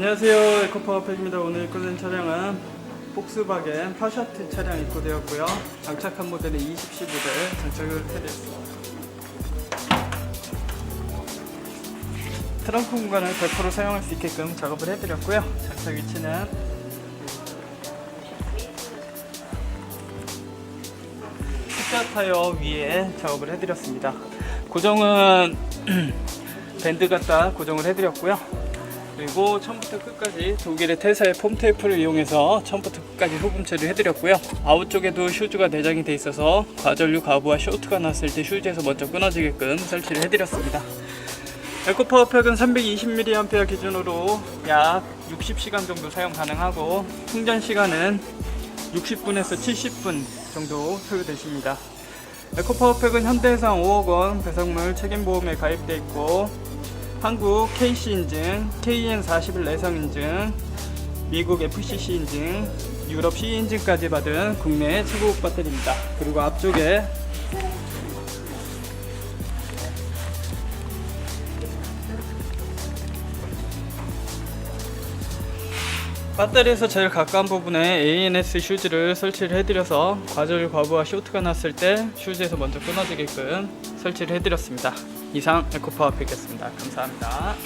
안녕하세요. 에코파워팩입니다. 오늘 입고된 차량은 폭스바겐 파샤트 차량 입고되었고요. 장착한 모델은 20C 모델 장착을 해드렸습니다. 트렁크 공간을 100% 사용할 수 있게끔 작업을 해드렸고요. 장착 위치는 숫자 타이어 위에 작업을 해드렸습니다. 고정은 밴드 갖다 고정을 해드렸고요 그리고 처음부터 끝까지 독일의 테사의 폼 테이프를 이용해서 처음부터 끝까지 흡음체를 해드렸고요. 아웃 쪽에도 슈즈가 내장이 돼 있어서 과전류 가부와 쇼트가 났을 때 슈즈에서 먼저 끊어지게끔 설치를 해드렸습니다. 에코파워팩은 320mAh 기준으로 약 60시간 정도 사용 가능하고 충전 시간은 60분에서 70분 정도 소요되십니다. 에코파워팩은 현대해상 5억 원 배송물 책임보험에 가입돼 있고 한국 KC 인증, KN41 내성 인증, 미국 FCC 인증, 유럽 C 인증까지 받은 국내 최고급 배터리입니다. 그리고 앞쪽에 배터리에서 제일 가까운 부분에 ANS 슈즈를 설치를 해드려서 과절 과부와 쇼트가 났을 때 슈즈에서 먼저 끊어지게끔 설치를 해드렸습니다. 이상 에코파워 팩이었습니다. 감사합니다.